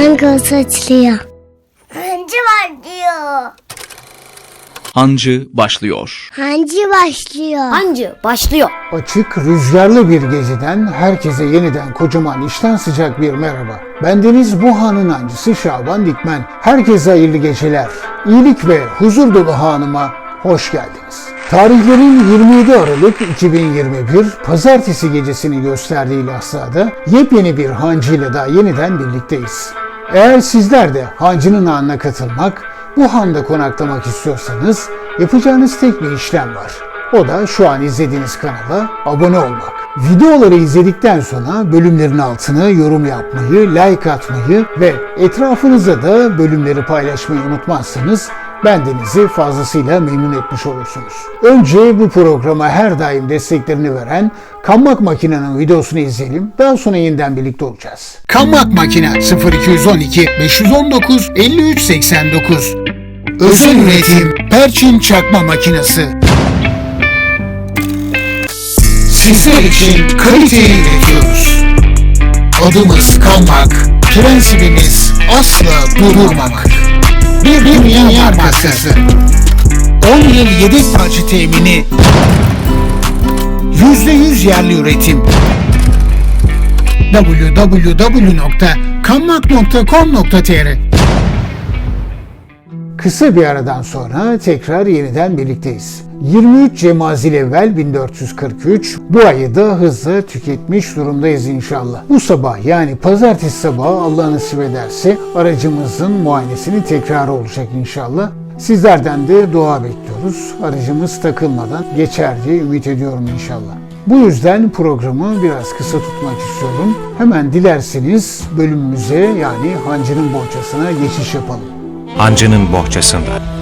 Hangi açılıyor? Hancı var diyor. Hancı başlıyor. Hancı başlıyor. Hancı başlıyor. Açık, rüzgarlı bir geceden herkese yeniden kocaman işten sıcak bir merhaba. Bendeniz bu hanın hancısı Şaban Dikmen. Herkese hayırlı geceler. İyilik ve huzur dolu hanıma hoş geldiniz. Tarihlerin 27 Aralık 2021 Pazartesi gecesini gösterdiği lahzada yepyeni bir hancıyla da yeniden birlikteyiz. Eğer sizler de hancının anına katılmak, bu handa konaklamak istiyorsanız yapacağınız tek bir işlem var. O da şu an izlediğiniz kanala abone olmak. Videoları izledikten sonra bölümlerin altına yorum yapmayı, like atmayı ve etrafınıza da bölümleri paylaşmayı unutmazsanız bendenizi fazlasıyla memnun etmiş olursunuz. Önce bu programa her daim desteklerini veren Kanmak Makine'nin videosunu izleyelim. Daha sonra yeniden birlikte olacağız. Kanmak Makine 0212 519 53 89 Özel üretim Perçin çakma makinesi. Sizler için kaliteyi üretiyoruz. Adımız kalmak, prensibimiz asla durmamak. Bir dünya markası. 10 yıl yedek parça temini. %100 yerli üretim. www.kanmak.com.tr Kısa bir aradan sonra tekrar yeniden birlikteyiz. 23 Cemazilevvel 1443 bu ayı da hızla tüketmiş durumdayız inşallah. Bu sabah yani pazartesi sabahı Allah nasip ederse aracımızın muayenesini tekrar olacak inşallah. Sizlerden de dua bekliyoruz. Aracımız takılmadan geçer diye ümit ediyorum inşallah. Bu yüzden programı biraz kısa tutmak istiyorum. Hemen dilerseniz bölümümüze yani Hancı'nın bohçasına geçiş yapalım. Hancı'nın bohçasında.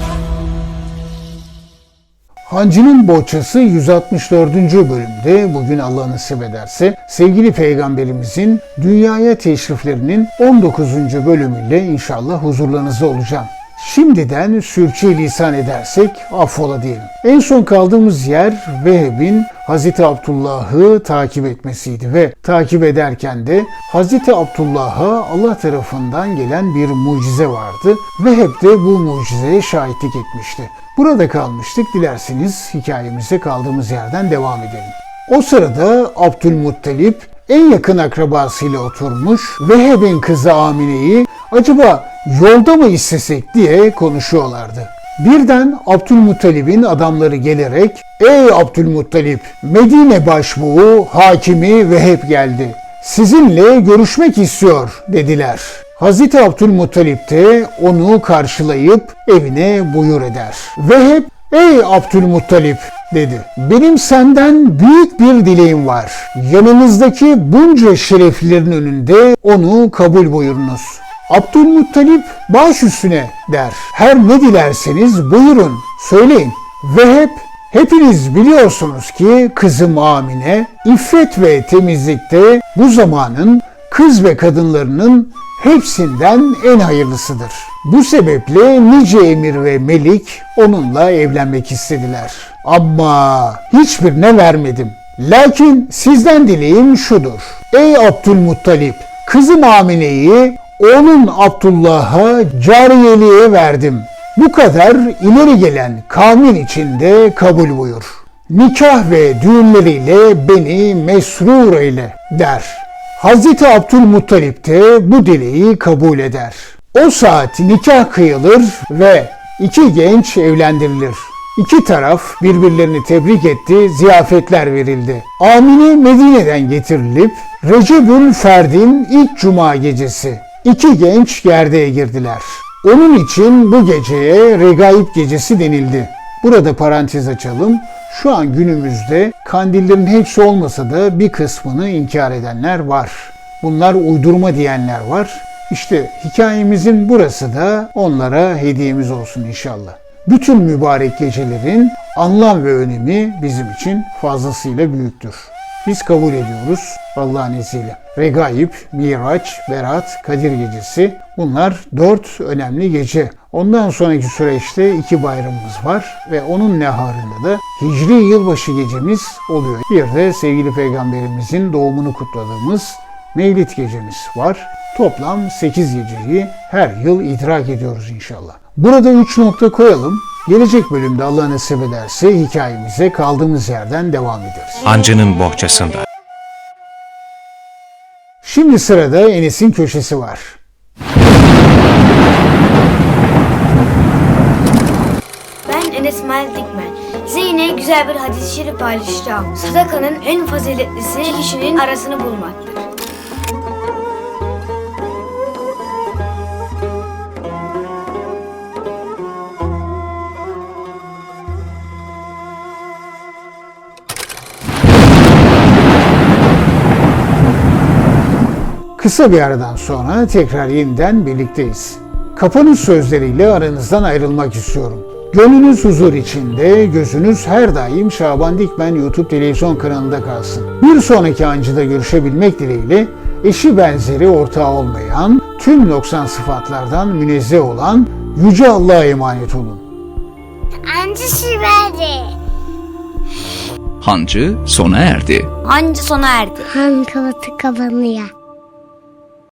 Hancı'nın Bohçası 164. bölümde bugün Allah nasip ederse sevgili peygamberimizin dünyaya teşriflerinin 19. bölümüyle inşallah huzurlarınızda olacağım. Şimdiden sürçülisan edersek affola diyelim. En son kaldığımız yer Veheb'in Hazreti Abdullah'ı takip etmesiydi ve takip ederken de Hazreti Abdullah'a Allah tarafından gelen bir mucize vardı. Veheb de bu mucizeye şahitlik etmişti. Burada kalmıştık. Dilerseniz hikayemize kaldığımız yerden devam edelim. O sırada Abdülmuttalip en yakın akrabasıyla oturmuş Veheb'in kızı Amine'yi acaba yolda mı istesek diye konuşuyorlardı. Birden Abdülmuttalip'in adamları gelerek Ey Abdülmuttalip Medine başbuğu hakimi Veheb geldi. Sizinle görüşmek istiyor dediler. Hazreti Abdülmuttalip de onu karşılayıp evine buyur eder. Veheb Ey Abdülmuttalip dedi. Benim senden büyük bir dileğim var. Yanınızdaki bunca şereflilerin önünde onu kabul buyurunuz. Abdülmuttalip baş üstüne der. Her ne dilerseniz buyurun, söyleyin. Ve hep hepiniz biliyorsunuz ki kızım Amine iffet ve temizlikte bu zamanın kız ve kadınlarının hepsinden en hayırlısıdır. Bu sebeple nice emir ve melik onunla evlenmek istediler. Ama hiçbirine vermedim. Lakin sizden dileğim şudur. Ey Abdülmuttalip, kızım Amine'yi onun Abdullah'a cariyeliğe verdim. Bu kadar ileri gelen kavmin içinde kabul buyur. Nikah ve düğünleriyle beni mesrur eyle der. Hazreti Abdülmuttalip de bu dileği kabul eder. O saat nikah kıyılır ve iki genç evlendirilir. İki taraf birbirlerini tebrik etti, ziyafetler verildi. Amine Medine'den getirilip Recepül Ferd'in ilk cuma gecesi iki genç gerdeğe girdiler. Onun için bu geceye Regaib gecesi denildi. Burada parantez açalım. Şu an günümüzde kandillerin hepsi olmasa da bir kısmını inkar edenler var. Bunlar uydurma diyenler var. İşte hikayemizin burası da onlara hediyemiz olsun inşallah. Bütün mübarek gecelerin anlam ve önemi bizim için fazlasıyla büyüktür. Biz kabul ediyoruz Allah'ın izniyle. Regaib, Miraç, Berat, Kadir Gecesi bunlar dört önemli gece. Ondan sonraki süreçte iki bayramımız var ve onun neharında da Hicri yılbaşı gecemiz oluyor. Bir de sevgili peygamberimizin doğumunu kutladığımız Mevlid gecemiz var. toplam 8 geceyi her yıl idrak ediyoruz inşallah. Burada 3 nokta koyalım. Gelecek bölümde Allah nasip ederse hikayemize kaldığımız yerden devam ederiz. Hancının bohçasında. Şimdi sırada Enes'in köşesi var. Ben Enes İsmail Dikmen. Size yine güzel bir hadis-i şerif paylaşacağım. Sadakanın en faziletlisi kişinin arasını bulmaktır. Kısa bir aradan sonra tekrar yeniden birlikteyiz. Kapanış sözleriyle aranızdan ayrılmak istiyorum. Gönlünüz huzur içinde, gözünüz her daim Şaban Dikmen YouTube televizyon kanalında kalsın. Bir sonraki ancıda görüşebilmek dileğiyle eşi benzeri ortağı olmayan, tüm noksan sıfatlardan münezzeh olan Yüce Allah'a emanet olun. Anca verdi. Hancı sona erdi. Hancı sona erdi. Han kavatı kapanıyor.